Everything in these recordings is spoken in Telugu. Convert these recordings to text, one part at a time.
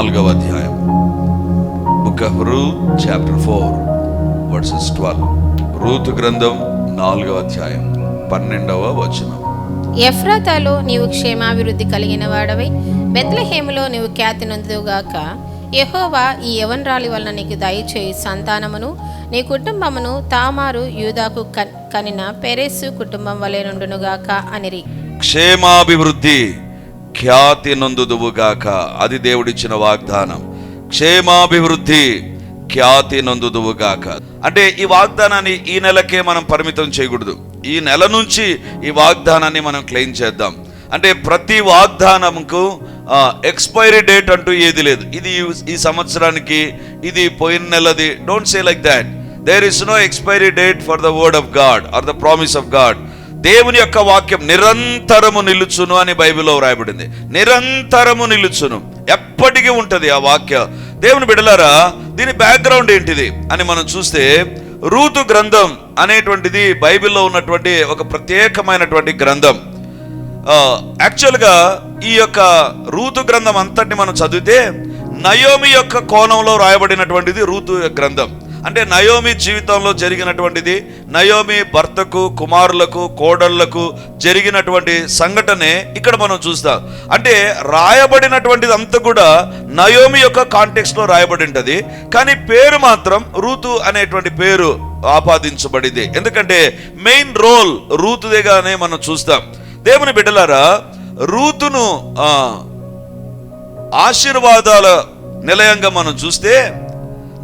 నాలుగవ అధ్యాయం. Book of Ruth chapter four verses twelve. Ruth గ్రంథం నాలుగవ అధ్యాయం పన్నెండవ వచనం. ఎఫ్రాతాలో నీవు క్షేమాభివృద్ధి కలిగిన వాడవై బెత్లహేములో నీవు ఖ్యాతి నొందుగాక యెహోవా ఈ యవనరాలి వలన నీకు దయచేయి సంతానమును నీ కుటుంబమును తామారు యూదాకు కన్- కనిన పెరెస్సు కుటుంబం వలె నుండునుగాక అనిరి. క్షేమాభివృద్ధి. ఖ్యాతి నొందుదువుగాక. అది దేవుడిచ్చిన వాగ్దానం. క్షేమాభివృద్ధి ఖ్యాతి నొందుదువుగాక. అంటే ఈ వాగ్దానాన్ని ఈ నెలకే మనం పరిమితం చేయకూడదు. ఈ నెల నుంచి ఈ వాగ్దానాన్ని మనం క్లెయిమ్ చేద్దాం. అంటే ప్రతి వాగ్దానంకు ఎక్స్పైరీ డేట్ అంటూ ఏది లేదు. ఇది ఈ- ఈ సంవత్సరానికి ఇది పోయిన నెలది. Don't say like that there is no expiry date for the word of God or the promise of God దేవుని యొక్క వాక్యం నిరంతరము నిలుచును అని బైబిల్లో వ్రాయబడింది. నిరంతరము నిలుచును. ఎప్పటికీ ఉంటుంది ఆ వాక్య. దేవుని బిడలారా దీని బ్యాక్గ్రౌండ్ ఏంటిది అని మనం చూస్తే రూతు గ్రంథం అనేటువంటిది బైబిల్లో ఉన్నటువంటి ఒక ప్రత్యేకమైనటువంటి గ్రంథం. యాక్చువల్గా ఈ యొక్క రూతు గ్రంథం అంతటిని మనం చదివితే నయోమి యొక్క కోణంలో రాయబడినటువంటిది రూతు గ్రంథం. అంటే నయోమి జీవితంలో జరిగినటువంటిది నయోమి భర్తకు కుమారులకు కోడళ్ళకు జరిగినటువంటి సంఘటనే ఇక్కడ మనం చూస్తాం. అంటే రాయబడినటువంటిది అంతా కూడా నయోమి యొక్క కాంటెక్స్లో రాయబడి ఉంటుంది కానీ పేరు మాత్రం రూతు అనేటువంటి పేరు ఆపాదించబడింది. ఎందుకంటే మెయిన్ రోల్ రూతుదేగానే మనం చూస్తాం. దేవుని బిడ్డలారా రూతును ఆశీర్వాదాల నిలయంగా మనం చూస్తే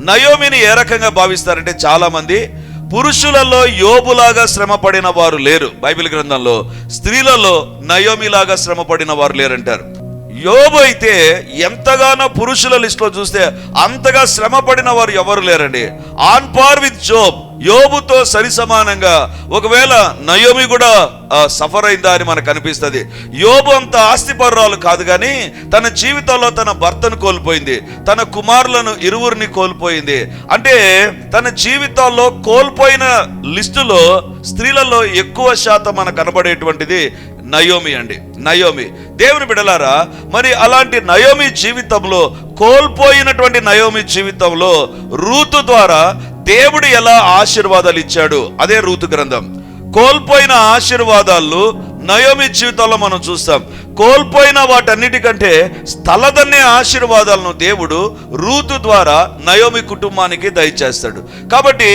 నయోమిని ఏ రకంగా భావిస్తారంటే చాలా మంది పురుషులలో యోబులాగా శ్రమ పడిన వారు లేరు. బైబిల్ గ్రంథంలో స్త్రీలలో నయోమిలాగా శ్రమ పడిన వారు లేరంటారు. యోబు అయితే ఎంతగానో పురుషుల లిస్టులో చూస్తే అంతగా శ్రమ పడిన వారు ఎవరు లేరండి? On par with Job. యోబుతో సరి సమానంగా ఒకవేళ నయోమి కూడా సఫర్ అయిందా అని మనకు అనిపిస్తుంది. యోబు అంత ఆస్తిపరురాలు కాదు కానీ తన జీవితంలో తన భర్తను కోల్పోయింది. తన కుమారులను ఇరువురిని కోల్పోయింది. అంటే తన జీవితాల్లో కోల్పోయిన లిస్టులో స్త్రీలలో ఎక్కువ శాతం మనకు కనబడేటువంటిది నయోమి అండి. నయోమి. దేవుని బిడలారా మరి అలాంటి నయోమి జీవితంలో కోల్పోయినటువంటి నయోమి జీవితంలో రూతు ద్వారా దేవుడు ఎలా ఆశీర్వాదాలు ఇచ్చాడు? అదే రూతు గ్రంథం. కోల్పోయిన ఆశీర్వాదాలు నయోమి జీవితంలో మనం చూస్తాం. కోల్పోయిన వాటన్నిటికంటే స్థలదన్నే ఆశీర్వాదాలను దేవుడు రూతు ద్వారా నయోమి కుటుంబానికి దయచేస్తాడు. కాబట్టి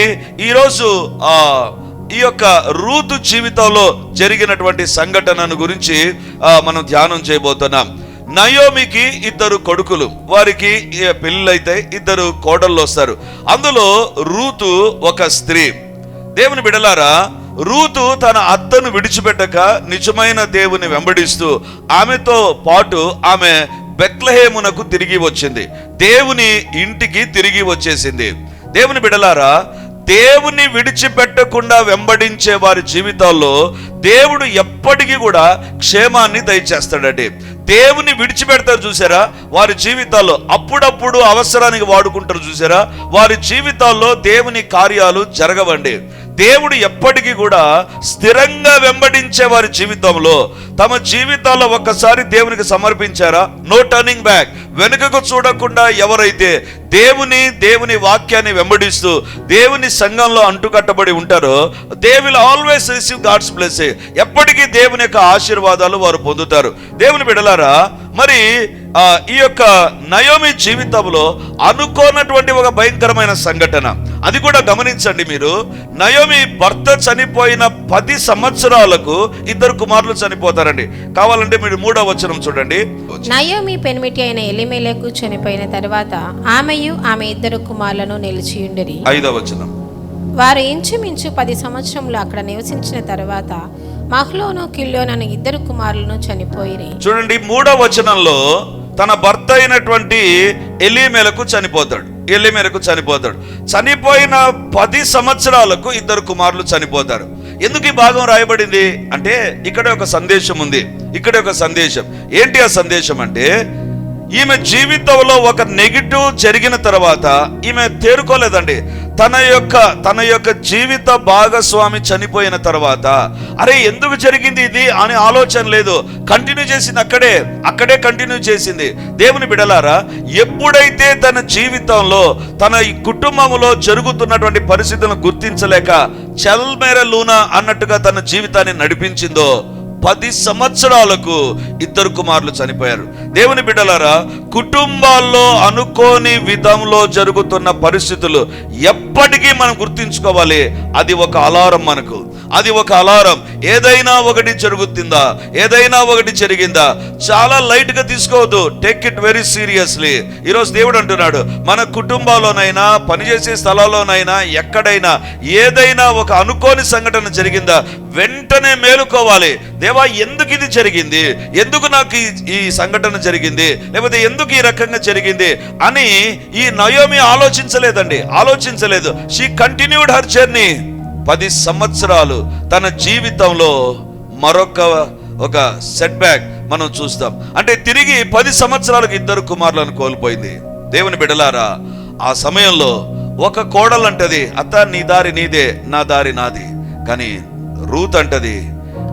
ఈరోజు ఆ ఈ యొక్క రూతు జీవితంలో జరిగినటువంటి సంఘటనను గురించి మనం ధ్యానం చేయబోతున్నాం. నయోమికి ఇద్దరు కొడుకులు వారికి పెళ్ళైతే ఇద్దరు కోడళ్ళు వస్తారు. అందులో రూతు ఒక స్త్రీ. దేవుని బిడలారా రూతు తన అత్తను విడిచిపెట్టక నిజమైన దేవుని వెంబడిస్తూ ఆమెతో పాటు ఆమె బెత్లహేమునకు తిరిగి వచ్చింది. దేవుని ఇంటికి తిరిగి వచ్చేసింది. దేవుని బిడలారా దేవుని విడిచిపెట్టకుండా వెంబడించే వారి జీవితాల్లో దేవుడు ఎప్పటికీ కూడా క్షేమాన్ని దయచేస్తాడండి. దేవుని విడిచిపెడతారు చూసారా? వారి జీవితాల్లో అప్పుడప్పుడు అవసరానికి వాడుకుంటారు చూసారా? వారి జీవితాల్లో దేవుని కార్యాలు జరగవండి. దేవుడు ఎప్పటికీ కూడా స్థిరంగా వెంబడించే వారి జీవితంలో తమ జీవితాల్లో ఒక్కసారి దేవునికి సమర్పించారా? నో టర్నింగ్ బ్యాక్ వెనుకకు చూడకుండా ఎవరైతే దేవుని దేవుని వాక్యాన్ని వెంబడిస్తూ దేవుని సంఘంలో అంటుకట్టబడి ఉంటారో they will always receive God's bless ఎప్పటికీ దేవుని యొక్క ఆశీర్వాదాలు వారు పొందుతారు. దేవుని బిడలారా మరి ఈ యొక్క నయోమి జీవితంలో అనుకోనటువంటి ఒక భయంకరమైన సంఘటన. అది కూడా గమనించండి మీరు. నయోమి భర్త చనిపోయిన పది సంవత్సరాలకు ఇద్దరు కుమారులు చనిపోతారండి. కావాలంటే మీరు మూడో వచనం చూడండి. నయోమి పెనిమిటి అయిన ఎలిమేలకు చనిపోయిన తర్వాత ఆమెయు ఆమె ఇద్దరు కుమారులను నిలిచియుండిరి ఐదో వచనం. వారు ఇంచుమించు పది సంవత్సరములు అక్కడ నివసించిన తర్వాత మహ్లోను కిల్లోను అనే ఇద్దరు కుమారులను చనిపోయిరి. చూడండి మూడో వచనంలో తన భర్త అయినటువంటి ఎలిమేలకు చనిపోతాడు. ఎలిమేలకు చనిపోతాడు. చనిపోయిన పది సంవత్సరాలకు ఇద్దరు కుమారులు చనిపోతారు. ఎందుకు ఈ భాగం రాయబడింది? అంటే ఇక్కడ ఒక సందేశం ఉంది. ఇక్కడ ఒక సందేశం. ఏంటి ఆ సందేశం అంటే ఈమె జీవితంలో ఒక నెగిటివ్ జరిగిన తర్వాత ఈమె తేరుకోలేదండి. తన యొక్క తన యొక్క జీవిత భాగస్వామి చనిపోయిన తర్వాత అరే ఎందుకు జరిగింది ఇది అని ఆలోచన లేదు. కంటిన్యూ చేసింది అక్కడే అక్కడే కంటిన్యూ చేసింది. దేవుని బిడలారా ఎప్పుడైతే తన జీవితంలో తన కుటుంబంలో జరుగుతున్నటువంటి పరిస్థితులను గుర్తించలేక చల్మేర లూనా అన్నట్టుగా తన జీవితాన్ని నడిపించిందో పది సంవత్సరాలకు ఇద్దరు కుమారులు చనిపోయారు. దేవుని బిడ్డలారా కుటుంబాల్లో అనుకోని విధంలో జరుగుతున్న పరిస్థితులు ఇప్పటికీ మనం గుర్తుంచుకోవాలి అది ఒక అలారం మనకు. అది ఒక అలారం. ఏదైనా ఒకటి జరుగుతుందా? ఏదైనా ఒకటి జరిగిందా? చాలా లైట్గా తీసుకోవద్దు. టేక్ ఇట్ వెరీ సీరియస్లీ ఈరోజు దేవుడు అంటున్నాడు మన కుటుంబాల్లోనైనా పనిచేసే స్థలాల్లోనైనా ఎక్కడైనా ఏదైనా ఒక అనుకోని సంఘటన జరిగిందా? వెంటనే మేలుకోవాలి. దేవా ఎందుకు ఇది జరిగింది? ఎందుకు నాకు ఈ- ఈ సంఘటన జరిగింది? లేకపోతే ఎందుకు ఈ రకంగా జరిగింది? అని ఈ నయోమి ఆలోచించలేదండి. ఆలోచించలేదు. షీ కంటిన్యూడ్ హర్ జర్నీ పది సంవత్సరాలు తన జీవితంలో మరొక ఒక సెట్ బ్యాక్ మనం చూస్తాం. అంటే తిరిగి పది సంవత్సరాలకు ఇద్దరు కుమారులను కోల్పోయింది. దేవుని బిడలారా ఆ సమయంలో ఒక కోడలంటది అత్త నీ దారి నీదే నా దారి నాది. కానీ రూత్ అంటది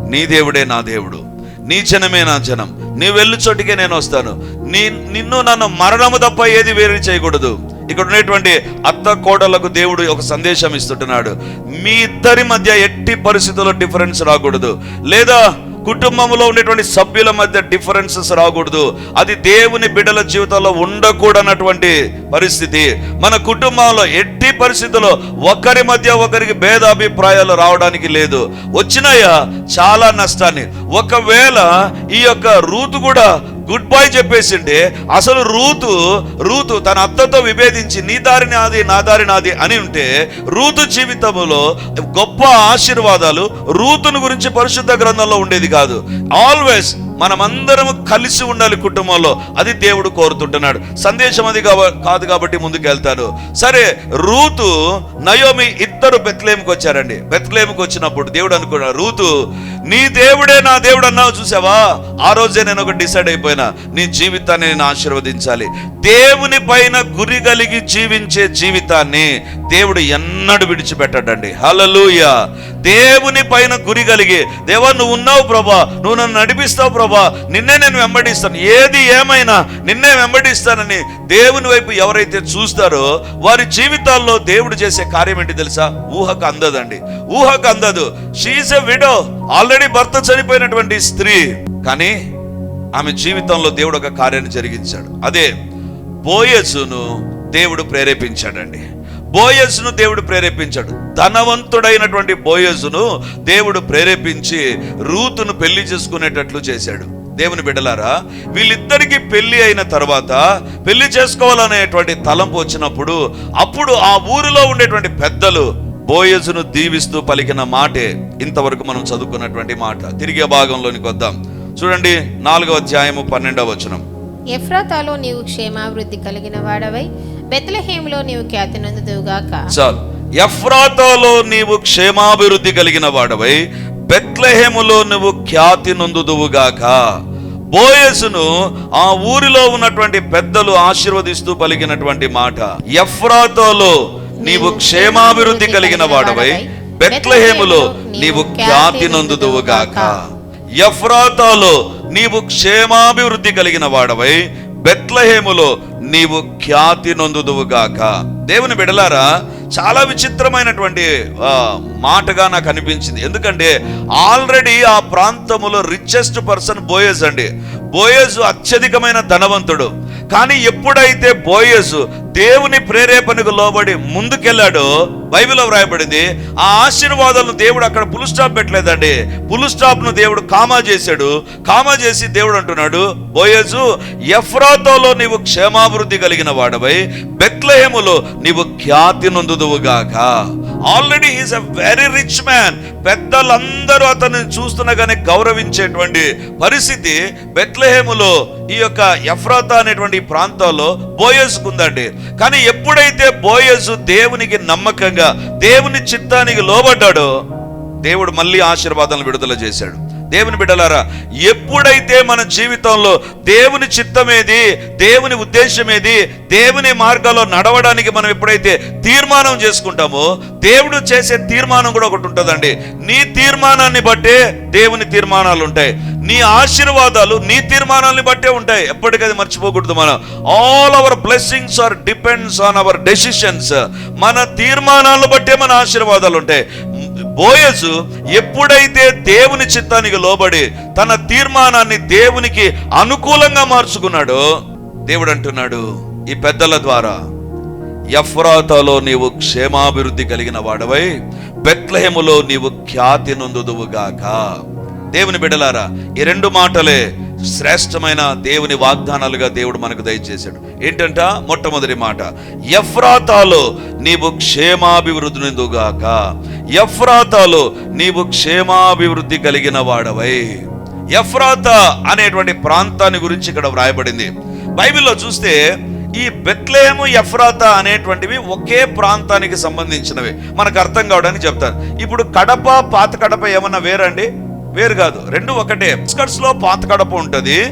నీ దేవుడే నా దేవుడు. నీ జనమే నా జనం. నీ వెళ్ళు చోటికే నేను వస్తాను. నీ నిన్ను నన్ను మరణము తప్ప ఏది వేరు చేయకూడదు. ఇక్కడ ఉన్నటువంటి అత్త కోడలకు దేవుడు ఒక సందేశం ఇస్తుంటున్నాడు. మీ ఇద్దరి మధ్య ఎట్టి పరిస్థితుల్లో డిఫరెన్స్ రాకూడదు. లేదా కుటుంబంలో ఉండేటువంటి సభ్యుల మధ్య డిఫరెన్సెస్ రాకూడదు. అది దేవుని బిడ్డల జీవితంలో ఉండకూడనటువంటి పరిస్థితి. మన కుటుంబంలో ఎట్టి పరిస్థితుల్లో ఒకరి మధ్య ఒకరికి భేదాభిప్రాయాలు రావడానికి లేదు. వచ్చినాయా? చాలా నష్టాన్ని. ఒకవేళ ఈ యొక్క రూతు కూడా గుడ్ బాయ్ చెప్పేసింటే అసలు రూతు రూతు తన అత్తతో విభేదించి నీ దారి నాది నా దారి నాది అని ఉంటే రూతు జీవితంలో గొప్ప ఆశీర్వాదాలు రూతును గురించి పరిశుద్ధ గ్రంథంలో ఉండేది కాదు. ఆల్వేస్ మనమందరం కలిసి ఉండాలి కుటుంబంలో. అది దేవుడు కోరుతుంటున్నాడు. సందేశం అది కాదు కాబట్టి ముందుకు వెళ్తాను సరే రూతు నయోమి ఇద్దరు బెత్లేముకి వచ్చారండి బెత్లేమికి వచ్చినప్పుడు దేవుడు అనుకున్నాడు రూతు నీ దేవుడే నా దేవుడు అన్నావు చూసావా? ఆ రోజే నేను ఒక డిసైడ్ అయిపోయినా నీ జీవితాన్ని నేను ఆశీర్వదించాలి. దేవుని పైన గురి కలిగి జీవించే జీవితాన్ని దేవుడు ఎన్నడు విడిచిపెట్టడండి. హలలుయ దేవుని పైన గురి కలిగి దేవా నువ్వు ఉన్నావు ప్రభా నువ్వు నన్ను నడిపిస్తావు ప్రభా నిన్నే నేను వెంబడిస్తాను. ఏది ఏమైనా నిన్నే వెంబడిస్తానని దేవుని వైపు ఎవరైతే చూస్తారో వారి జీవితాల్లో దేవుడు చేసే కార్యం ఏంటి తెలుసా? ఊహకు అందదండి. ఊహకు అందదు. షీఈ్ ఎ విడో ఆల్రెడీ భర్త చనిపోయినటువంటి స్త్రీ కానీ ఆమె జీవితంలో దేవుడు ఒక కార్యాన్ని జరిగించాడు. అదే బోయసును దేవుడు ప్రేరేపించాడండి. బోయస్ను దేవుడు ప్రేరేపించాడు. ధనవంతుడైనటువంటి బోయస్ను దేవుడు ప్రేరేపించి రూతును పెళ్ళి చేసుకునేటట్లు చేశాడు. దేవుని బిడ్డలారా వీళ్ళిద్దరికి పెళ్ళి అయిన తర్వాత పెళ్ళి చేసుకోవాలనేటువంటి తలంపు వచ్చినప్పుడు అప్పుడు ఆ ఊరిలో ఉండేటువంటి పెద్దలు బోయజును దీవిస్తూ పలికిన మాటే ఇంతవరకు మనం చదువుకున్నటువంటి మాట. తిరిగే భాగంలోనికి వద్దాం. చూడండి నాలుగవ అధ్యాయము పన్నెండవ వచనం. ఎఫ్రాతాలో నీవు క్షేమాభివృద్ధి కలిగిన వాడవై బెత్లహేములో నీవు ఖ్యాతి నందుదువుగాక చాలు. ఎఫ్రాతాలో నీవు క్షేమాభివృద్ధి కలిగిన వాడవై బెత్లెహేములో నువ్వు ఖ్యాతి నొందుదువుగాక బోయసును ఆ ఊరిలో ఉన్నటువంటి పెద్దలు ఆశీర్వదిస్తూ పలికినటువంటి మాట. ఎఫ్రాతోలో నీవు క్షేమాభివృద్ధి కలిగిన వాడవై బెత్లెహేములో నీవు ఖ్యాతి నొందుదువుగాక. ఎఫ్రాతాలో నీవు క్షేమాభివృద్ధి కలిగిన వాడవై బెత్లహేములో నీవు ఖ్యాతి నొందుదువుగాక. దేవుని బిడలారా చాలా విచిత్రమైనటువంటి ఆ, మాటగా నాకు అనిపించింది. ఎందుకంటే ఆల్రెడీ ఆ ప్రాంతములో రిచెస్ట్ పర్సన్ బోయజ్ అండి బోయజు అత్యధికమైన ధనవంతుడు. కానీ ఎప్పుడైతే బోయజు దేవుని ప్రేరేపణకు లోబడి ముందుకెళ్ళాడో. బైబిల్లో వ్రాయబడింది ఆ ఆశీర్వాదాలను దేవుడు అక్కడ పుల్ స్టాప్ పెట్టలేదండి. పుల్ స్టాప్ను దేవుడు కామా చేశాడు. కామా చేసి దేవుడు అంటున్నాడు బోయజు ఎఫ్రాతోలో నీవు క్షేమాభివృద్ధి కలిగిన వాడవై బెత్లహేములో నీవు ఖ్యాతి నొందుదువుగాక. Already is a very rich man పెద్దలందరూ అతన్ని చూస్తున్నగానే గౌరవించేటువంటి పరిస్థితి బెత్లహేములో ఈ యొక్క ఎఫ్రాతా అనేటువంటి ఈ ప్రాంతాల్లో బోయస్కు ఉందండి. కానీ ఎప్పుడైతే బోయసు దేవునికి నమ్మకంగా దేవుని చిత్తానికి లోబడ్డాడో దేవుడు మళ్ళీ ఆశీర్వాదాలను విడుదల చేశాడు. దేవుని బిడ్డలారా ఎప్పుడైతే మన జీవితంలో దేవుని చిత్తమేది దేవుని ఉద్దేశమేది దేవుని మార్గంలో నడవడానికి మనం ఎప్పుడైతే తీర్మానం చేసుకుంటామో దేవుడు చేసే తీర్మానం కూడా ఒకటి ఉంటుందండి. నీ తీర్మానాన్ని బట్టే దేవుని తీర్మానాలు ఉంటాయి. నీ ఆశీర్వాదాలు నీ తీర్మానాన్ని బట్టే ఉంటాయి. ఎప్పటికది మర్చిపోకూడదు మనం. All our blessings are depends on our decisions మన తీర్మానాలను బట్టే మన ఆశీర్వాదాలు ఉంటాయి. బోయజు ఎప్పుడైతే దేవుని చిత్తానికి లోబడి తన తీర్మానాన్ని దేవునికి అనుకూలంగా మార్చుకున్నాడో దేవుడు అంటున్నాడు ఈ పెద్దల ద్వారా ఎఫ్రాతాలో నీవు క్షేమాభివృద్ధి కలిగిన వాడవై బెత్లహెములో నీవు ఖ్యాతి నొందుదువుగాక దేవుని బిడలారా ఈ రెండు మాటలే శ్రేష్టమైన దేవుని వాగ్దానాలుగా దేవుడు మనకు దయచేశాడు. ఏంటంట? మొట్టమొదటి మాట. ఎఫ్రాతాలో నీవు క్షేమాభివృద్ధి నొందుగాక ఎఫ్రాతాలో నీవు క్షేమాభివృద్ధి కలిగిన వాడవై. ఎఫ్రాతా అనేటువంటి ప్రాంతాన్ని గురించి ఇక్కడ వ్రాయబడింది. బైబిల్లో చూస్తే ఈ బెత్లేము యఫ్రాతా అనేటువంటివి ఒకే ప్రాంతానికి సంబంధించినవి. మనకు అర్థం కావడానికి చెప్తారు ఇప్పుడు కడప పాత కడప ఏమన్నా వేరండి? వేరు కాదు. రెండు ఒకటే. స్కర్ట్స్లో పాత కడప ఉంటుంది.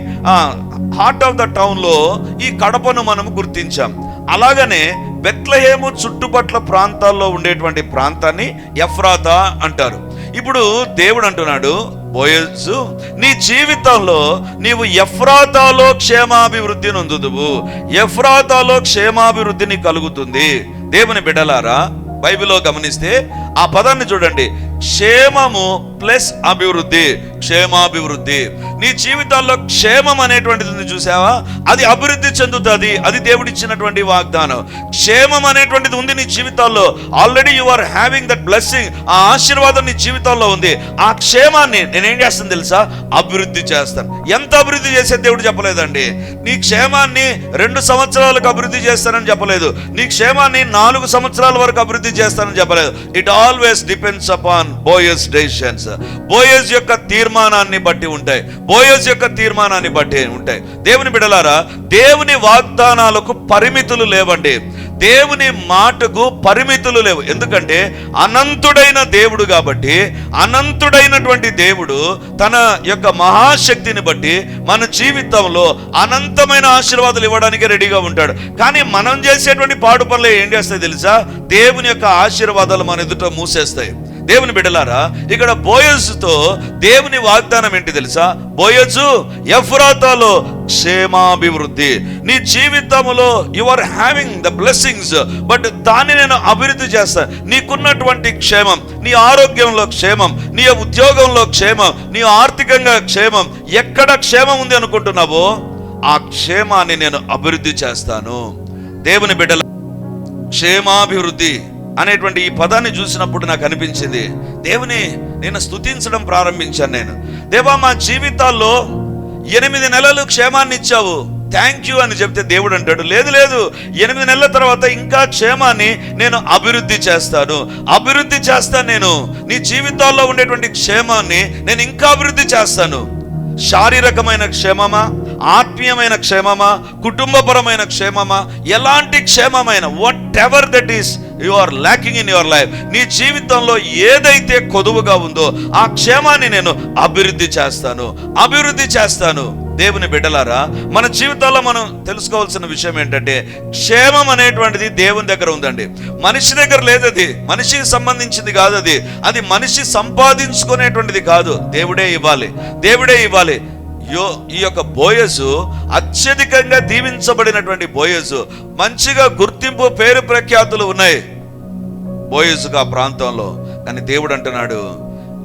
హార్ట్ ఆఫ్ ద టౌన్లో ఈ కడపను మనం గుర్తించాం. అలాగనే బెత్లహేము చుట్టుపట్ల ప్రాంతాల్లో ఉండేటువంటి ప్రాంతాన్ని ఎఫ్రాతా అంటారు. ఇప్పుడు దేవుడు అంటున్నాడు బోయల్సు నీ జీవితంలో నీవు ఎఫ్రాతాలో క్షేమాభివృద్ధి నొందుదువు. ఎఫ్రాతాలో క్షేమాభివృద్ధిని కలుగుతుంది. దేవుని బిడలారా బైబిల్లో గమనిస్తే ఆ పదాన్ని చూడండి. క్షేమము ప్లస్ అభివృద్ధి క్షేమాభివృద్ధి. నీ జీవితాల్లో క్షేమం అనేటువంటిది ఉంది చూసావా? అది అభివృద్ధి చెందుతుంది అది దేవుడిచ్చినటువంటి వాగ్దానం. క్షేమం అనేటువంటిది ఉంది నీ జీవితాల్లో. Already you are having that blessing ఆ ఆశీర్వాదం నీ జీవితంలో ఉంది. ఆ క్షేమాన్ని నేనేం చేస్తాను తెలుసా? అభివృద్ధి చేస్తాను. ఎంత అభివృద్ధి చేసే దేవుడు చెప్పలేదండి. నీ క్షేమాన్ని రెండు సంవత్సరాలకు అభివృద్ధి చేస్తానని చెప్పలేదు. నీ క్షేమాన్ని నాలుగు సంవత్సరాల వరకు అభివృద్ధి చేస్తానని చెప్పలేదు. It always depends upon Boaz decisions Boaz యొక్క తీర్మానాన్ని బట్టి ఉంటాయి. బోయస్ యొక్క తీర్మానాన్ని బట్టి ఉంటాయి. దేవుని బిడలారా దేవుని వాగ్దానాలకు పరిమితులు లేవండి. దేవుని మాటకు పరిమితులు లేవు. ఎందుకంటే అనంతుడైన దేవుడు కాబట్టి అనంతుడైనటువంటి దేవుడు తన యొక్క మహాశక్తిని బట్టి మన జీవితంలో అనంతమైన ఆశీర్వాదాలు ఇవ్వడానికి రెడీగా ఉంటాడు. కానీ మనం చేసేటువంటి పాడు పనులు ఏం చేస్తాయి తెలుసా? దేవుని యొక్క ఆశీర్వాదాలు మన ఎదుట మూసేస్తాయి. దేవుని బిడ్డలారా ఇక్కడ బోయజుతో దేవుని వాగ్దానం ఏంటి తెలుసా? బోయజు ఎఫ్రాతాలో క్షేమాభివృద్ధి. నీ జీవితంలో you are having the blessings but దాన్ని నేను అభివృద్ధి చేస్తాను నీకున్నటువంటి క్షేమం నీ ఆరోగ్యంలో క్షేమం నీ ఉద్యోగంలో క్షేమం నీ ఆర్థికంగా క్షేమం ఎక్కడ క్షేమం ఉంది అనుకుంటున్నావో ఆ క్షేమాన్ని నేను అభివృద్ధి చేస్తాను. దేవుని బిడ్డల క్షేమాభివృద్ధి. అనేటువంటి ఈ పదాన్ని చూసినప్పుడు నాకు అనిపించింది దేవుని నేను స్తుతించడం ప్రారంభించాను నేను. దేవా మా జీవితాల్లో ఎనిమిది నెలలు క్షేమాన్ని ఇచ్చావు. థ్యాంక్ యూ అని చెప్తే దేవుడు అంటాడు. లేదు లేదు. ఎనిమిది నెలల తర్వాత ఇంకా క్షేమాన్ని నేను అభివృద్ధి చేస్తాను. అభివృద్ధి చేస్తాను నేను. నీ జీవితాల్లో ఉండేటువంటి క్షేమాన్ని నేను ఇంకా అభివృద్ధి చేస్తాను. శారీరకమైన క్షేమమా? ఆత్మీయమైన క్షేమమా? కుటుంబపరమైన క్షేమమా? ఎలాంటి క్షేమమైన? Whatever that is you are lacking in your life నీ జీవితంలో ఏదైతే కొదువుగా ఉందో ఆ క్షేమాన్ని నేను అభివృద్ధి చేస్తాను. అభివృద్ధి చేస్తాను. దేవుని బిడ్డలారా మన జీవితాల్లో మనం తెలుసుకోవాల్సిన విషయం ఏంటంటే క్షేమం అనేటువంటిది దేవుని దగ్గర ఉందండి. మనిషి దగ్గర లేదు అది మనిషికి సంబంధించింది కాదు అది అది మనిషి సంపాదించుకునేటువంటిది కాదు. దేవుడే ఇవ్వాలి. దేవుడే ఇవ్వాలి. యో ఈ యొక్క బోయసు అత్యధికంగా దీవించబడినటువంటి బోయసు మంచిగా గుర్తింపు పేరు ప్రఖ్యాతులు ఉన్నాయి బోయసుకు ఆ ప్రాంతంలో. కానీ దేవుడు అంటున్నాడు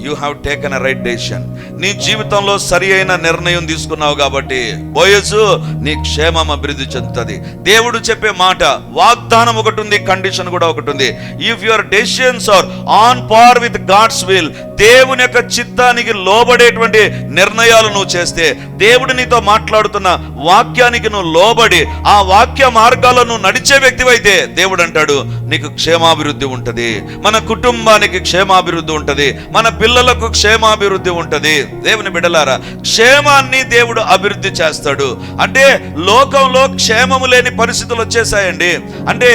you have taken a right decision నీ జీవితంలో సరి అయిన నిర్ణయం తీసుకున్నావు కాబట్టి బోయసు నీ క్షేమం అభివృద్ధి చెందుతుంది. దేవుడు చెప్పే మాట వాగ్దానం ఒకటి ఉంది కండిషన్ కూడా ఒకటి ఉంది. If your decisions are on par with God's will దేవుని యొక్క చిత్తానికి లోబడేటువంటి నిర్ణయాలు నువ్వు చేస్తే దేవుడు నీతో మాట్లాడుతున్న వాక్యానికి నువ్వు లోబడి ఆ వాక్య మార్గాల్లో నువ్వు నడిచే వ్యక్తివైతే దేవుడు అంటాడు నీకు క్షేమాభివృద్ధి ఉంటుంది. మన కుటుంబానికి క్షేమాభివృద్ధి ఉంటుంది. మన పిల్లలకు క్షేమాభివృద్ధి ఉంటుంది. దేవుని బిడలారా క్షేమాన్ని దేవుడు అభివృద్ధి చేస్తాడు. అంటే లోకంలో క్షేమము లేని పరిస్థితులు వచ్చేసాయండి. అంటే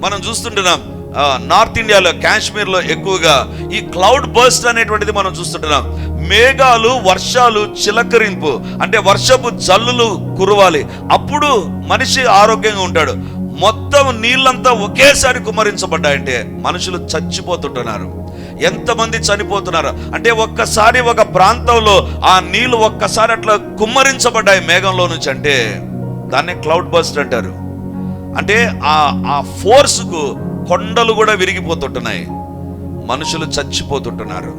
మనం చూస్తుంటున్నాం నార్త్ ఇండియాలో కాశ్మీర్లో ఎక్కువగా ఈ క్లౌడ్ బర్స్ట్ అనేటువంటిది మనం చూస్తుంటున్నాం. మేఘాలు వర్షాలు చిలకరింపు. అంటే వర్షపు జల్లులు కురవాలి. అప్పుడు మనిషి ఆరోగ్యంగా ఉంటాడు. మొత్తం నీళ్ళంతా ఒకేసారి కుమరించబడ్డాయంటే మనుషులు చచ్చిపోతుంటున్నారు. ఎంతమంది చనిపోతున్నారు? అంటే ఒక్కసారి ఒక ప్రాంతంలో ఆ నీళ్ళు ఒక్కసారి అట్లా కుమ్మరించబడ్డాయి మేఘంలో నుంచి అంటే దాన్నే క్లౌడ్ బస్ట్ అంటారు. అంటే ఆ ఆ ఫోర్స్కు కొండలు కూడా విరిగిపోతుంటున్నాయి. మనుషులు చచ్చిపోతుంటున్నారు.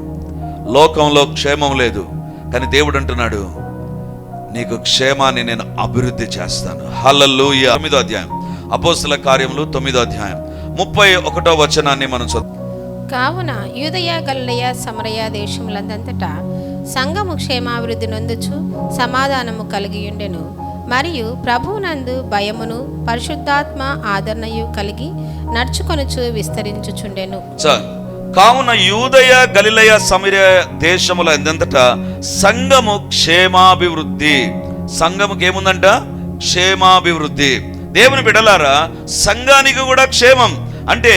లోకంలో క్షేమం లేదు. కానీ దేవుడు అంటున్నాడు నీకు క్షేమాన్ని నేను అభివృద్ధి చేస్తాను. హల్లల్లు తొమ్మిదో అధ్యాయం. అపోస్తుల కార్యములు తొమ్మిదో అధ్యాయం. ముప్పై ఒకటో వచనాన్ని మనం చదువు కావున యూదయ గల్లయ సమరయ దేశములందంతటా సంఘము క్షేమాభివృద్ధి నొందుచు సమాధానము కలిగి ఉండెను మరియు ప్రభువునందు భయమును పరిశుద్ధాత్మ ఆదరణయు కలిగి నడుచుకొనుచు విస్తరించుచుండెను. కావున యూదయ గలిలయ సమీర దేశముల ఎందంతట సంఘము క్షేమాభివృద్ధి. సంఘముకి ఏముందంట క్షేమాభివృద్ధి. దేవుని బిడలారా సంఘానికి కూడా క్షేమం. అంటే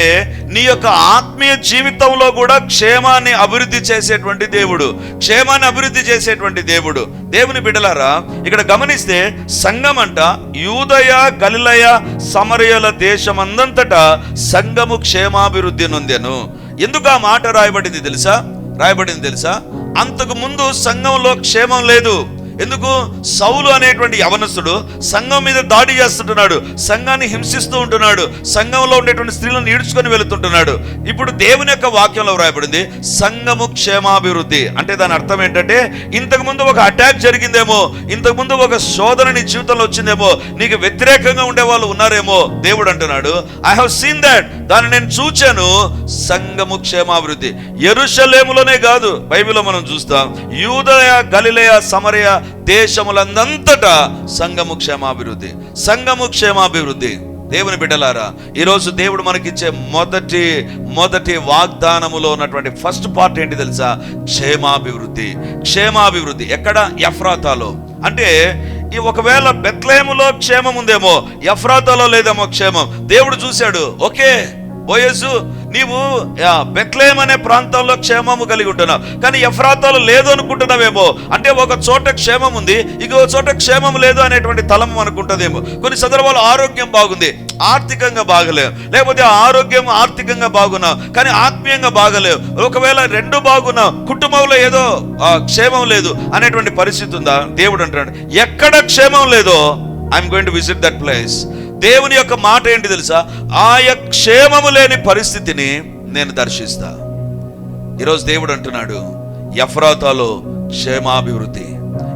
నీ యొక్క ఆత్మీయ జీవితంలో కూడా క్షేమాన్ని అభివృద్ధి చేసేటువంటి దేవుడు. క్షేమాన్ని అభివృద్ధి చేసేటువంటి దేవుడు. దేవుని బిడలారా ఇక్కడ గమనిస్తే సంఘం అంట యూదయ గలిలయ సమరయల దేశమందంతటా సంఘము క్షేమాభివృద్ధి నొందెను. ఎందుకు ఆ మాట రాయబడింది తెలుసా? రాయబడింది తెలుసా? అంతకు ముందు సంఘంలో క్షేమం లేదు. ఎందుకు? సౌలు అనేటువంటి యవనస్తుడు సంఘం మీద దాడి చేస్తుంటున్నాడు సంఘాన్ని హింసిస్తూ ఉంటున్నాడు సంఘంలో ఉండేటువంటి స్త్రీలను ఈడ్చుకొని వెళుతుంటున్నాడు. ఇప్పుడు దేవుని యొక్క వాక్యంలో వ్రాయబడింది సంఘము క్షేమాభివృద్ధి. అంటే దాని అర్థం ఏంటంటే ఇంతకుముందు ఒక అటాక్ జరిగిందేమో ఇంతకుముందు ఒక శోధన నీ జీవితంలో వచ్చిందేమో నీకు వ్యతిరేకంగా ఉండే వాళ్ళు ఉన్నారేమో దేవుడు అంటున్నాడు. ఐ హావ్ సీన్ దాట్ దాన్ని నేను చూచాను. సంఘము క్షేమాభివృద్ధి. ఎరుషలేములోనే కాదు బైబిల్లో మనం చూస్తాం. యూదయ గలిలయ సమరయ దేశములందంతటా సంఘము క్షేమాభివృద్ధి సంఘము క్షేమాభివృద్ధి. దేవుని బిడ్డలారా ఈరోజు దేవుడు మనకిచ్చే మొదటి మొదటి వాగ్దానములో ఉన్నటువంటి ఫస్ట్ పార్ట్ ఏంటి తెలుసా? క్షేమాభివృద్ధి. క్షేమాభివృద్ధి. ఎక్కడ? ఎఫ్రాతాలో. అంటే ఈ ఒకవేళ బెత్లేములో క్షేమం ఉందేమో ఎఫ్రాతాలో లేదేమో క్షేమం. దేవుడు చూశాడు ఓకే. బోయసు నీవు బెత్లేం అనే ప్రాంతంలో క్షేమము కలిగి ఉంటున్నావు. కానీ ఎఫ్రాతాలు లేదు అనుకుంటున్నావేమో. అంటే ఒక చోట క్షేమం ఉంది ఇంకో చోట క్షేమం లేదు అనేటువంటి తలం అనుకుంటుందేమో కొన్ని సందర్భాలు ఆరోగ్యం బాగుంది ఆర్థికంగా బాగలేవు. లేకపోతే ఆరోగ్యం ఆర్థికంగా బాగున్నావు కానీ ఆత్మీయంగా బాగలేవు. ఒకవేళ రెండు బాగున్నావు కుటుంబంలో ఏదో క్షేమం లేదు అనేటువంటి పరిస్థితి ఉందా? దేవుడు అంటాడు ఎక్కడ క్షేమం లేదో I'm going to visit that place దేవుని యొక్క మాట ఏంటి తెలుసా? ఆయ క్షేమము లేని పరిస్థితిని నేను దర్శిస్తా. ఈరోజు దేవుడు అంటున్నాడు ఎఫ్రాతాలో క్షేమాభివృద్ధి.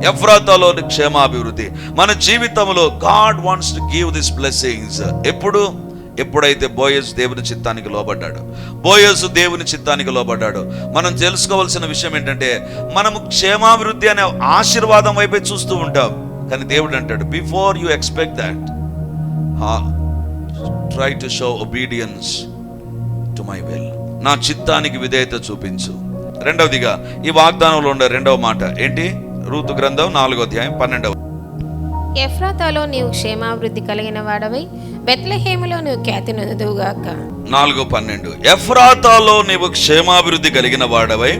ఎఫ్రాతాలోని క్షేమాభివృద్ధి. మన జీవితంలో God wants to give this blessings. ఎప్పుడు? ఎప్పుడైతే బోయస్ దేవుని చిత్తానికి లోబడ్డాడు. బోయస్ దేవుని చిత్తానికి లోబడ్డాడు. మనం తెలుసుకోవాల్సిన విషయం ఏంటంటే మనము క్షేమాభివృద్ధి అనే ఆశీర్వాదం వైపే చూస్తూ ఉంటాం. కానీ దేవుడు అంటాడు before you expect that try to show obedience to my will నా చిత్తానికి విధేయత చూపించు. రెండవదిగా ఈ వాగ్దానంలో ఉండే రెండవ మాట ఏంటి? రూతు గ్రంథం నాలుగో అధ్యాయం పన్నెండవ. ఎఫ్రాతాలో నీవు క్షేమాభివృద్ధి కలిగిన వాడవై బెత్లహేములో నీవు ఖ్యాతి నొందువుగాక నాలుగు పన్నెండు. ఎఫ్రాతాలో నీవు క్షేమాభివృద్ధి కలిగిన వాడవై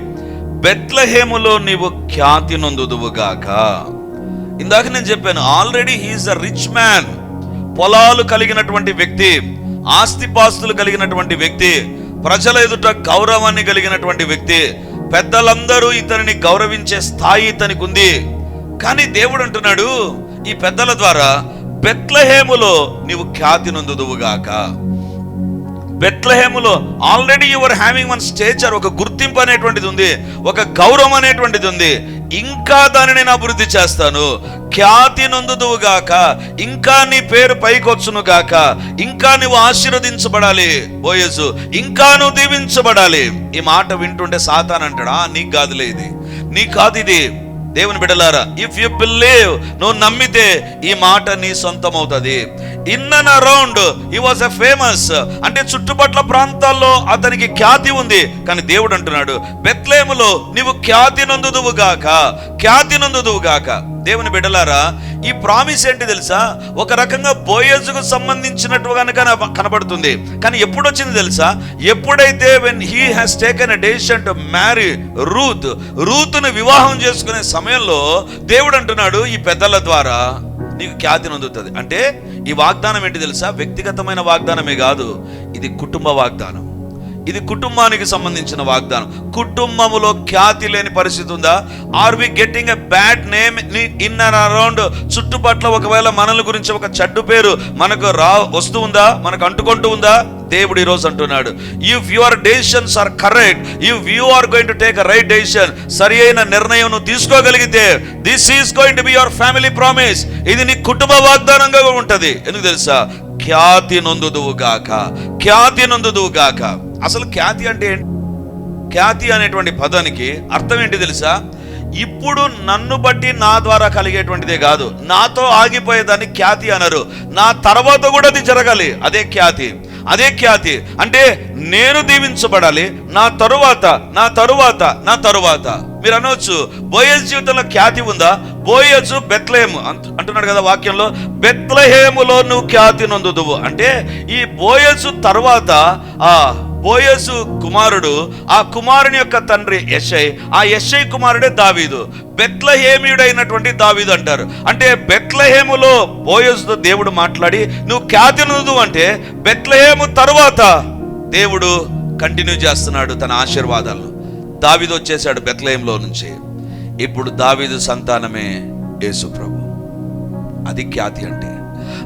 బెత్లహేములో నీవు ఖ్యాతి నొందుదువుగాక ఇందాక నేను చెప్పాను already he is a rich man పొలాలు కలిగినటువంటి వ్యక్తి ఆస్తిపాస్తులు కలిగినటువంటి వ్యక్తి ప్రజల ఎదుట గౌరవాన్ని కలిగినటువంటి వ్యక్తి పెద్దలందరూ ఇతనిని గౌరవించే స్థాయి ఇతనికి ఉంది కానీ దేవుడు అంటున్నాడు ఈ పెద్దల ద్వారా బెత్లహేములో నీవు ఖ్యాతి నొందుదువుగాక బెత్లహేములో already your having one stature ఒక గుర్తింపు అనేటువంటిది ఉంది ఒక గౌరవం అనేటువంటిది ఉంది. ఇంకా దాన్ని నేను అభివృద్ధి చేస్తాను. ఖ్యాతి నొందుదువు గాక ఇంకా నీ పేరు పైకొచ్చును గాక ఇంకా నువ్వు ఆశీర్వదించబడాలి. బోయసు ఇంకా నువ్వు దీవించబడాలి. ఈ మాట వింటుంటే సాతాన్ అంటాడా నీకు కాదులే ఇది. నీ కాదు ఇది. దేవుని బిడలారా ఇఫ్ యు బిలీవ్ నువ్వు నమ్మితే ఈ మాట నీ సొంతం అవుతుంది in and around he was a famous అంటే చుట్టుపట్ల ప్రాంతాల్లో అతనికి ఖ్యాతి ఉంది. కానీ దేవుడు అంటున్నాడు బెత్లేములో నీవు ఖ్యాతి నందుదువు గాక ఖ్యాతి నందుదువు గాక దేవుని బిడ్డలారా ఈ ప్రామిస్ ఏంటి తెలుసా? ఒక రకంగా బోయజుకు సంబంధించినట్టుగానే కనబడుతుంది. కానీ ఎప్పుడు వచ్చింది తెలుసా? ఎప్పుడైతే when he has taken a decision to marry Ruth రూత్ను వివాహం చేసుకునే సమయంలో దేవుడు అంటున్నాడు ఈ పెద్దల ద్వారా నీకు ఖ్యాతి నొందుతుంది. అంటే ఈ వాగ్దానం ఏంటి తెలుసా? వ్యక్తిగతమైన వాగ్దానమే కాదు ఇది కుటుంబ వాగ్దానం. ఇది కుటుంబానికి సంబంధించిన వాగ్దానం. కుటుంబములో ఖ్యాతి లేని పరిస్థితి ఉందా? Are we getting a bad name in and around చుట్టుపట్ల ఒకవేళ మనల గురించి ఒక చెడ్డు పేరు మనకు రా వస్తూ ఉందా మనకు అంటుకుంటూ ఉందా? దేవుడు ఈరోజు అంటున్నాడు. If your decisions are correct if you are going to take right decision సరి అయిన నిర్ణయం నువ్వు తీసుకోగలిగితే this is going to be your family promise ఇది నీ కుటుంబ వాగ్దానంగా ఉంటది. ఎందుకు తెలుసా? ఖ్యాతి నొందుదువు గాక. ఖ్యాతి నొందుదువు గాక. అసలు ఖ్యాతి అంటే ఏంటి? ఖ్యాతి అనేటువంటి పదానికి అర్థం ఏంటి తెలుసా? ఇప్పుడు నన్ను బట్టి నా ద్వారా కలిగేటువంటిదే కాదు. నాతో ఆగిపోయేదాన్ని ఖ్యాతి అనరు. నా తర్వాత కూడా అది జరగాలి. అదే ఖ్యాతి. అదే ఖ్యాతి. అంటే నేను దీవించబడాలి. నా తరువాత నా తరువాత నా తరువాత. మీరు అనవచ్చు బోయజ్ జీవితంలో ఖ్యాతి ఉందా? బోయజు బెత్లహేము అంటు- అంటున్నాడు కదా వాక్యంలో. బెత్లహేములో నువ్వు ఖ్యాతి నొందుదువు. అంటే ఈ బోయజు తర్వాత ఆ బోయసు కుమారుడు ఆ కుమారుని యొక్క తండ్రి యశై ఆ యశై కుమారుడే దావీదు. బెత్లహేమియుడైనటువంటి దావీదు అంటారు. అంటే బెత్లహేములో బోయసుతో దేవుడు మాట్లాడి నువ్వు ఖ్యాతి అంటే బెత్లహేము తరువాత దేవుడు కంటిన్యూ చేస్తున్నాడు తన ఆశీర్వాదాలను. దావీదు వచ్చేసాడు బెత్లహేంలో నుంచి. ఇప్పుడు దావీదు సంతానమే యేసు ప్రభు. అది ఖ్యాతి అంటే.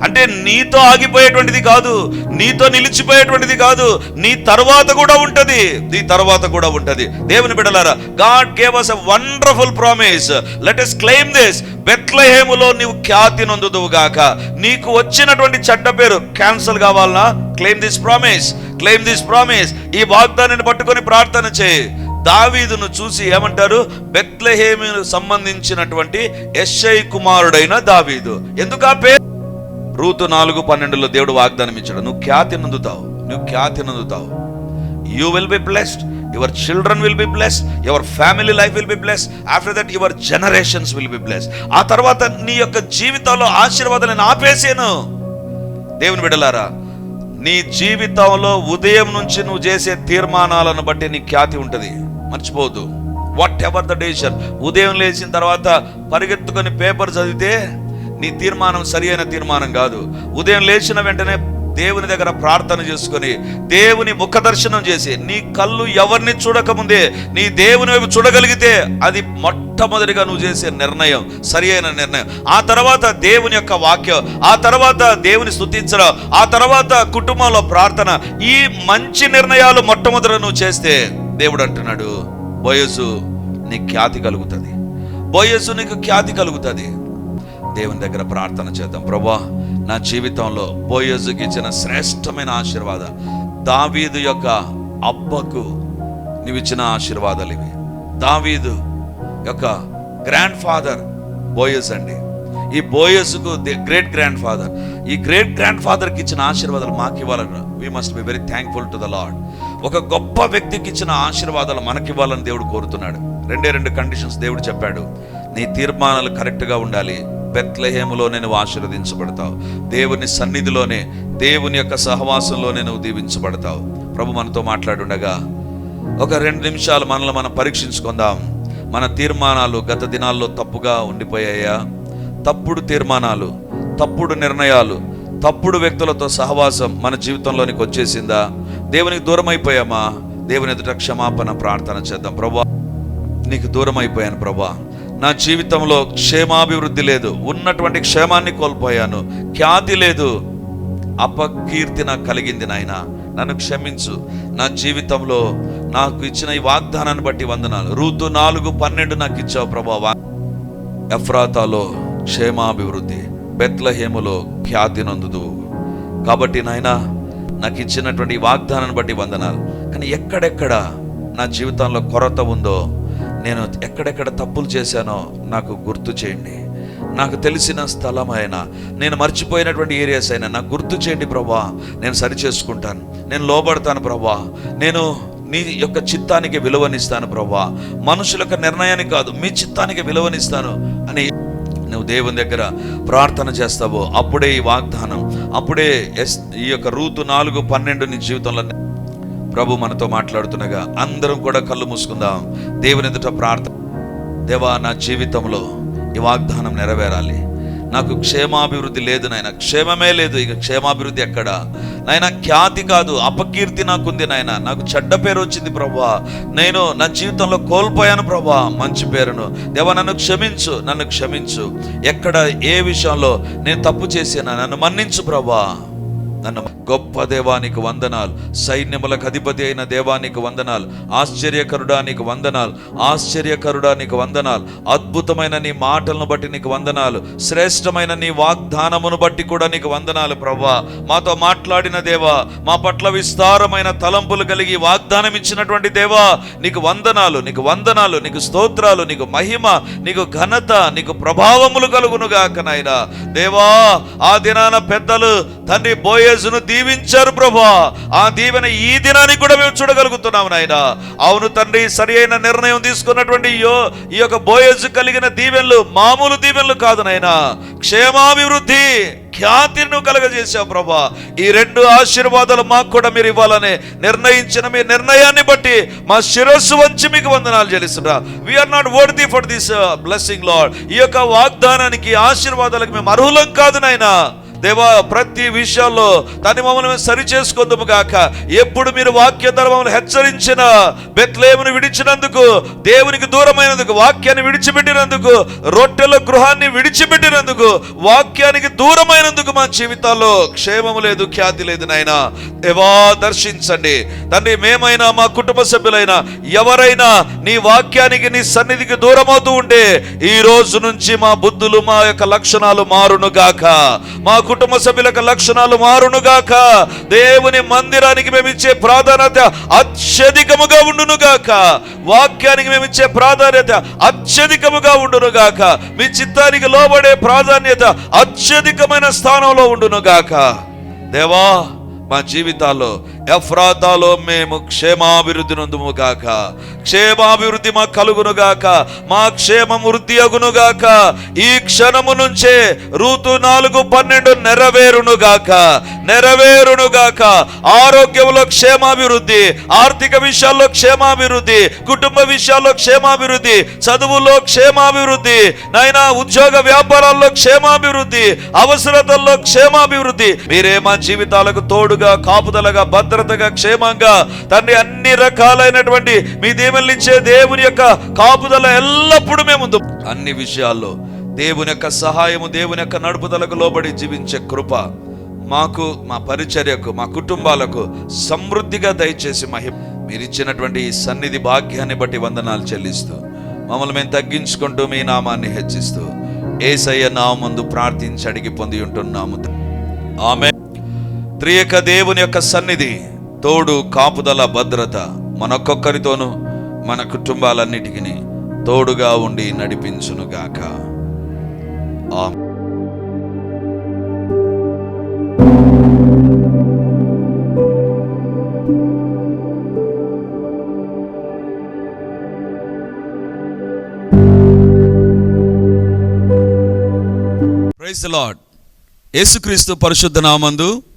అంటే నీతో ఆగిపోయేటువంటిది కాదు నీతో నిలిచిపోయేటువంటిది కాదు నీ తర్వాత కూడా ఉంటది నీ తర్వాత కూడా ఉంటది. దేవుని బిడలారా God gave us a wonderful promise let us claim this బెత్లహేములో నీవు ఖ్యాతి నొందుదువు గాక. నీకు వచ్చినటువంటి చెడ్డ పేరు క్యాన్సల్ కావాలనా? Claim this promise claim this promise ఈ వాగ్దానాన్ని పట్టుకొని ప్రార్థన చేయి. దావీదును చూసి ఏమంటారు? బెత్లహేమును సంబంధించినటువంటి ఎస్ఐ కుమారుడైన దావీదు. ఎందుకు ఆ పేరు? రూతు నాలుగు పన్నెండులో దేవుడు వాగ్దానం ఇచ్చాడు నువ్వు ఖ్యాతి నందుతావు. నువ్వు ఖ్యాతి నందుతావు. You will be blessed your children will be bless your family life will be bless after that your generations will be bless ఆ తర్వాత నీ యొక్క జీవితంలో ఆశీర్వాదం నేను ఆపేసాను. దేవుని బిడలారా నీ జీవితంలో ఉదయం నుంచి నువ్వు చేసే తీర్మానాలను బట్టి నీ ఖ్యాతి ఉంటుంది. మర్చిపోవద్దు. వాట్ ఎవర్ ద డెసిషన్ ఉదయం లేచిన తర్వాత పరిగెత్తుకొని పేపర్ చదివితే నీ తీర్మానం సరియైన తీర్మానం కాదు. ఉదయం లేచిన వెంటనే దేవుని దగ్గర ప్రార్థన చేసుకొని దేవుని ముఖ దర్శనం చేసి నీ కళ్ళు ఎవరిని చూడకముందే నీ దేవుని వైపు చూడగలిగితే అది మొట్టమొదటిగా నువ్వు చేసే నిర్ణయం సరి అయిన నిర్ణయం. ఆ తర్వాత దేవుని యొక్క వాక్యం ఆ తర్వాత దేవుని స్థుతించడం ఆ తర్వాత కుటుంబంలో ప్రార్థన ఈ మంచి నిర్ణయాలు మొట్టమొదట నువ్వు చేస్తే దేవుడు అంటున్నాడు బోయసు నీ ఖ్యాతి కలుగుతుంది. బోయసు నీకు ఖ్యాతి కలుగుతుంది. దేవుని దగ్గర ప్రార్థన చేద్దాం. ప్రభా నా జీవితంలో బోయజుకి ఇచ్చిన శ్రేష్టమైన ఆశీర్వాద దావీదు యొక్క అబ్బకు నీవు ఇచ్చిన ఆశీర్వాదాలు ఇవి. దావీదు యొక్క గ్రాండ్ ఫాదర్ బోయస్ అండి. ఈ బోయస్కు గ్రేట్ గ్రాండ్ ఫాదర్ ఈ గ్రేట్ గ్రాండ్ ఫాదర్కి ఇచ్చిన ఆశీర్వాదాలు మాకు ఇవ్వాలని we must be very thankful to the Lord ఒక గొప్ప వ్యక్తికి ఇచ్చిన ఆశీర్వాదాలు మనకి ఇవ్వాలని దేవుడు కోరుతున్నాడు. రెండే రెండు కండిషన్స్ దేవుడు చెప్పాడు. నీ తీర్మానాలు కరెక్ట్గా ఉండాలి. బెత్లహేములోనే నువ్వు ఆశీర్వదించబడతావు. దేవుని సన్నిధిలోనే దేవుని యొక్క సహవాసంలోనే నువ్వు దీవించబడతావు. ప్రభు మనతో మాట్లాడుండగా ఒక రెండు నిమిషాలు మనల్ని మనం పరీక్షించుకుందాం. మన తీర్మానాలు గత దినాల్లో తప్పుగా ఉండిపోయాయా? తప్పుడు తీర్మానాలు తప్పుడు నిర్ణయాలు తప్పుడు వ్యక్తులతో సహవాసం మన జీవితంలోనికి వచ్చేసిందా? దేవునికి దూరం అయిపోయామా దేవుని ఎదుట క్షమాపణ ప్రార్థన చేద్దాం. ప్రభా నీకు దూరం అయిపోయాను ప్రభా. నా జీవితంలో క్షేమాభివృద్ధి లేదు. ఉన్నటువంటి క్షేమాన్ని కోల్పోయాను. ఖ్యాతి లేదు. అపకీర్తి నాకు కలిగింది నాయన. నన్ను క్షమించు. నా జీవితంలో నాకు ఇచ్చిన ఈ వాగ్దానాన్ని బట్టి వందనాలు. రూతు నాలుగు పన్నెండు నాకు ఇచ్చావు ప్రభావ ఎఫ్రాతాలో క్షేమాభివృద్ధి బెత్లహేములో ఖ్యాతి నందుదు. కాబట్టి నాయన నాకు ఇచ్చినటువంటి వాగ్దానాన్ని బట్టి వందనాలు. కానీ ఎక్కడెక్కడ నా జీవితంలో కొరత ఉందో నేను ఎక్కడెక్కడ తప్పులు చేశానో నాకు గుర్తు చేయండి. నాకు తెలిసిన స్థలం అయినా నేను మర్చిపోయినటువంటి ఏరియాస్ అయినా నాకు గుర్తు చేయండి ప్రభా. నేను సరి చేసుకుంటాను నేను లోబడతాను ప్రభా. నేను నీ యొక్క చిత్తానికి విలువనిస్తాను ప్రభా. మనుషుల యొక్క నిర్ణయానికి కాదు మీ చిత్తానికి విలువనిస్తాను అని నువ్వు దేవుని దగ్గర ప్రార్థన చేస్తావో అప్పుడే ఈ వాగ్దానం అప్పుడే ఎస్ ఈ యొక్క రూతు నాలుగు పన్నెండు నీ జీవితంలో ప్రభు మనతో మాట్లాడుతుండగా అందరం కూడా కళ్ళు మూసుకుందాం. దేవుని ఎదుట ప్రార్థన దేవా నా జీవితంలో ఈ వాగ్దానం నెరవేరాలి. నాకు క్షేమాభివృద్ధి లేదు నాయన. క్షేమమే లేదు. ఇక క్షేమాభివృద్ధి ఎక్కడ? నాయన ఖ్యాతి కాదు. అపకీర్తి నాకుంది నాయన. నాకు చెడ్డ పేరు వచ్చింది ప్రభా నేను నా జీవితంలో కోల్పోయాను ప్రభా మంచి పేరును. దేవా నన్ను క్షమించు. నన్ను క్షమించు. ఎక్కడ ఏ విషయంలో నేను తప్పు చేసినా నన్ను మన్నించు ప్రభా నన్ను గొప్ప దేవానికి వందనాలు. సైన్యములకు అధిపతి అయిన దేవానికి వందనాలు. ఆశ్చర్యకరుడానికి వందనాలు. ఆశ్చర్యకరుడానికి వందనాలు. అద్భుతమైన నీ మాటలను బట్టి నీకు వందనాలు. శ్రేష్టమైన నీ వాగ్దానమును బట్టి కూడా నీకు వందనాలు ప్రభా మాతో మాట్లాడిన దేవా మా పట్ల విస్తారమైన తలంపులు కలిగి వాగ్దానం ఇచ్చినటువంటి దేవా నీకు వందనాలు నీకు వందనాలు నీకు స్తోత్రాలు నీకు మహిమ నీకు ఘనత నీకు ప్రభావములు కలుగునుగాక నాయన. దేవా ఆ దినాన పెద్దలు తండ్రి బోయేజును దీవించారు ప్రభా. ఆ దీవెన ఈ దినానికి కూడా మేము చూడగలుగుతున్నాము నాయన. అవును తండ్రి సరి అయిన నిర్ణయం తీసుకున్నటువంటి యో ఈ యొక్క బోయజు కలిగిన దీవెనలు మామూలు దీవెనలు కాదు నాయన. క్షేమాభివృద్ధి ఖ్యాతిని నువ్వు కలగజేశావు ప్రభా. ఈ రెండు ఆశీర్వాదాలు మాకు కూడా మీరు ఇవ్వాలని నిర్ణయించిన మీ నిర్ణయాన్ని బట్టి మా శిరస్సు వంచి మీకు వందనాలు చెల్లిస్తున్నా. We are not worthy for this blessing Lord ఈ యొక్క వాగ్దానానికి ఆశీర్వాదాలకు మేము అర్హులం కాదు నాయనా. దేవా ప్రతి విషయాల్లో తని మమ్మల్ని సరి చేసుకుందాము గాక. ఎప్పుడు మీరు వాక్య మమ్మల్ని హెచ్చరించిన బెత్లేమును విడిచినందుకు దేవునికి దూరమైనందుకు వాక్యాన్ని విడిచిపెట్టినందుకు రొట్టెల గృహాన్ని విడిచిపెట్టినందుకు వాక్యానికి దూరమైనందుకు మా జీవితాల్లో క్షేమము లేదు ఖ్యాతి లేదు నాయన. దేవా దర్శించండి. తండ్రి మేమైనా మా కుటుంబ సభ్యులైనా ఎవరైనా నీ వాక్యానికి నీ సన్నిధికి దూరమవుతూ ఉంటే ఈ రోజు నుంచి మా బుద్ధులు మా యొక్క లక్షణాలు మారును గాక. మా కుటుంబ సభ్యులకు లక్షణాలు మారును గాక దేవుని మందిరానికి మేము ఇచ్చే ప్రాధాన్యత అత్యధికముగా ఉండును గాక వాక్యానికి మేము ఇచ్చే ప్రాధాన్యత అత్యధికముగా ఉండును గాక మీ చిత్తానికి లోబడే ప్రాధాన్యత అత్యధికమైన స్థానంలో ఉండును గాక దేవా మా జీవితాల్లో ఎఫ్రాతాలో మేము క్షేమాభివృద్ధి నొందుముగాక క్షేమాభివృద్ధి మా కలుగును గాక. మా క్షేమం వృద్ధి అగునుగాక ఈ క్షణము నుంచే ఋతు నాలుగు పన్నెండు నెరవేరును గాక. నెరవేరును గాక. ఆరోగ్యంలో క్షేమాభివృద్ధి ఆర్థిక విషయాల్లో క్షేమాభివృద్ధి కుటుంబ విషయాల్లో క్షేమాభివృద్ధి చదువులో క్షేమాభివృద్ధి నైనా ఉద్యోగ వ్యాపారాల్లో క్షేమాభివృద్ధి అవసరతల్లో క్షేమాభివృద్ధి. మీరే మా జీవితాలకు తోడుగా కాపుదలగా భద్రతగా క్షేమంగా తండ్రి అన్ని రకాలైనటువంటి మీ దీవెనలిచ్చే దేవుని యొక్క కాపుదల ఎల్లప్పుడూ మేము అన్ని విషయాల్లో దేవుని యొక్క సహాయము దేవుని యొక్క నడుపుదలకు లోబడి జీవించే కృప మాకు మా పరిచర్యకు మా కుటుంబాలకు సమృద్ధిగా దయచేసి మహిమ. మీరు ఇచ్చినటువంటి ఈ సన్నిధి భాగ్యాన్ని బట్టి వందనాలు చెల్లిస్తూ మమ్మల్ని మేము తగ్గించుకుంటూ మీ నామాన్ని హెచ్చిస్తూ ఏసయ్య నామందు ప్రార్థించి అడిగి పొంది ఉంటున్నాము. ఆమె త్రియక దేవుని యొక్క సన్నిధి తోడు కాపుదల భద్రత మనొక్కొక్కరితోనూ మన కుటుంబాలన్నిటికీ తోడుగా ఉండి నడిపించునుగాక. ఆమె ప్రైజ్ లార్డ్ యేసుక్రీస్తు పరిశుద్ధ నామందు